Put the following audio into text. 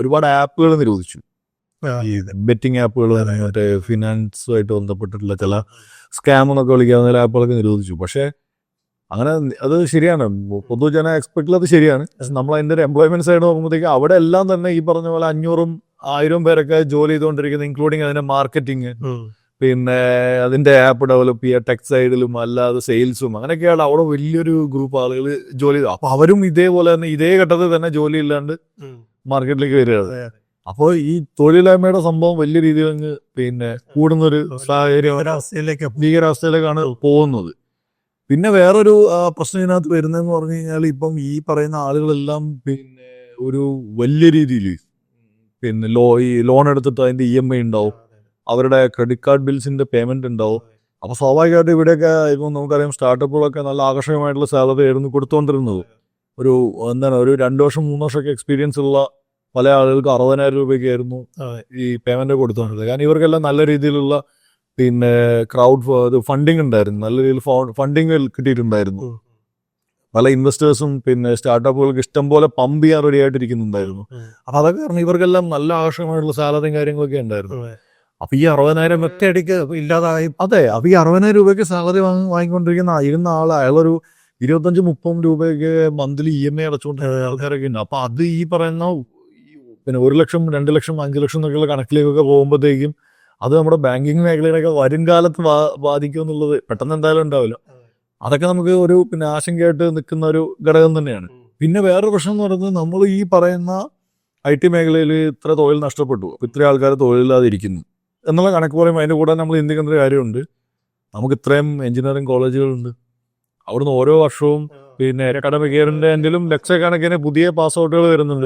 ഒരുപാട് ആപ്പുകൾ നിരോധിച്ചു. ഈ ബെറ്റിംഗ് ആപ്പുകൾ മറ്റേ ഫിനാൻസുമായിട്ട് ബന്ധപ്പെട്ടിട്ടുള്ള ചില സ്കാം എന്നൊക്കെ വിളിക്കാവുന്ന ചില ആപ്പുകളൊക്കെ നിരോധിച്ചു. പക്ഷേ അങ്ങനെ അത് ശരിയാണ്. പൊതുജന എക്സ്പെക്റ്റിൽ അത് ശരിയാണ്. നമ്മൾ അതിന്റെ ഒരു എംപ്ലോയ്മെന്റ് സൈഡ് നോക്കുമ്പോഴത്തേക്ക് അവിടെ എല്ലാം തന്നെ ഈ പറഞ്ഞ പോലെ അഞ്ഞൂറും ആയിരം പേരൊക്കെ ജോലി ചെയ്തുകൊണ്ടിരിക്കുന്നത് ഇൻക്ലൂഡിങ് അതിന്റെ മാർക്കറ്റിംഗ് പിന്നെ അതിന്റെ ആപ്പ് ഡെവലപ്പ് ചെയ്യുക ടെക് സൈഡിലും അല്ലാതെ സെയിൽസും അങ്ങനെയൊക്കെയാണ് അവിടെ വലിയൊരു ഗ്രൂപ്പ് ആളുകൾ ജോലി ചെയ്തു അപ്പൊ അവരും ഇതേപോലെ തന്നെ ഇതേ ഘട്ടത്തിൽ തന്നെ ജോലി ഇല്ലാണ്ട്. മാർക്കറ്റിലേക്ക് അതെ. അപ്പോൾ ഈ തൊഴിലില്ലായ്മയുടെ സംഭവം വലിയ രീതിയിൽ അങ്ങ് പിന്നെ കൂടുന്നൊരു സാഹചര്യം ഒരവസ്ഥയിലേക്ക് ഭീകരാവസ്ഥയിലേക്കാണ് പോകുന്നത്. പിന്നെ വേറൊരു പ്രശ്നം ഇതിനകത്ത് വരുന്നതെന്ന് പറഞ്ഞു കഴിഞ്ഞാൽ ഇപ്പം ഈ പറയുന്ന ആളുകളെല്ലാം പിന്നെ ഒരു വലിയ രീതിയിൽ പിന്നെ ലോ ഈ ലോൺ എടുത്തിട്ട് അതിന്റെ ഇ എം ഐ ഉണ്ടാവും. അവരുടെ ക്രെഡിറ്റ് കാർഡ് ബിൽസിന്റെ പേയ്മെന്റ് ഉണ്ടാവും. അപ്പൊ സ്വാഭാവികമായിട്ട് ഇവിടെയൊക്കെ ഇപ്പം നമുക്കറിയാം സ്റ്റാർട്ടപ്പുകളൊക്കെ നല്ല ആകർഷകമായിട്ടുള്ള സാലറി ആയിരുന്നു കൊടുത്തുകൊണ്ടിരുന്നത്. ഒരു എന്താണ് ഒരു രണ്ട് വർഷം മൂന്ന് വർഷമൊക്കെ എക്സ്പീരിയൻസ് ഉള്ള പല ആളുകൾക്ക് അറുപതിനായിരം രൂപയ്ക്കായിരുന്നു. ഈ പേയ്മെന്റ് കൊടുത്തുകൊണ്ടിരുന്നത് കാരണം ഇവർക്കെല്ലാം നല്ല രീതിയിലുള്ള പിന്നെ ക്രൗഡ് ഫണ്ടിങ് ഉണ്ടായിരുന്നു നല്ല രീതിയിൽ ഫണ്ടിങ് കിട്ടിയിട്ടുണ്ടായിരുന്നു. പല ഇൻവെസ്റ്റേഴ്സും പിന്നെ സ്റ്റാർട്ടപ്പുകൾക്ക് ഇഷ്ടം പോലെ പമ്പ് ചെയ്യാൻ റെഡി ആയിട്ടിരിക്കുന്നുണ്ടായിരുന്നു. അപ്പൊ അതൊക്കെ കാരണം ഇവർക്കെല്ലാം നല്ല ആകർഷകമായിട്ടുള്ള സാലറിയും കാര്യങ്ങളൊക്കെ ഉണ്ടായിരുന്നു. അപ്പൊ ഈ അറുപതിനായിരം ഒറ്റയടിക്ക് ഇല്ലാതായി അതെ അപ്പൊ ഈ അറുപതിനായിരം രൂപയ്ക്ക് സാലറി വാങ്ങി വാങ്ങിക്കൊണ്ടിരിക്കുന്ന ഇരുന്ന ആൾ അയാളൊരു ഇരുപത്തഞ്ച് മുപ്പത് രൂപയൊക്കെ മന്ത്ലി ഇ എം ഐ അടച്ചുകൊണ്ട് ആൾക്കാരൊക്കെ ഉണ്ട്. അപ്പൊ അത് ഈ പറയുന്ന പിന്നെ ഒരു ലക്ഷം രണ്ട് ലക്ഷം അഞ്ച് ലക്ഷം എന്നൊക്കെയുള്ള കണക്കിലേക്കൊക്കെ പോകുമ്പോഴത്തേക്കും അത് നമ്മുടെ ബാങ്കിങ് മേഖലയിലൊക്കെ വരും കാലത്ത് ബാ- ബാധിക്കും എന്നുള്ളത് പെട്ടെന്ന് എന്തായാലും ഉണ്ടാവില്ല. അതൊക്കെ നമുക്ക് ഒരു പിന്നെ ആശങ്കയായിട്ട് നിൽക്കുന്ന ഒരു ഘടകം തന്നെയാണ്. പിന്നെ വേറൊരു പ്രശ്നം എന്ന് പറയുന്നത് നമ്മൾ ഈ പറയുന്ന ഐ ടി മേഖലയിൽ ഇത്ര തൊഴിൽ നഷ്ടപ്പെട്ടു. അപ്പൊ ഇത്രയും ആൾക്കാർ തൊഴിലില്ലാതെ ഇരിക്കുന്നു എന്നുള്ള കണക്ക് പറയുമ്പോൾ അതിന്റെ കൂടെ നമ്മൾ ചിന്തിക്കേണ്ട ഒരു കാര്യമുണ്ട്. നമുക്ക് ഇത്രയും എഞ്ചിനീയറിംഗ് കോളേജുകളുണ്ട് അവിടുന്ന് ഓരോ വർഷവും പിന്നെ അക്കാഡമിക് ഇയറിന്റെ എന്തെങ്കിലും ലക്ഷക്കണക്കിന് പുതിയ പാസ് ഔട്ടുകൾ വരുന്നുണ്ട്.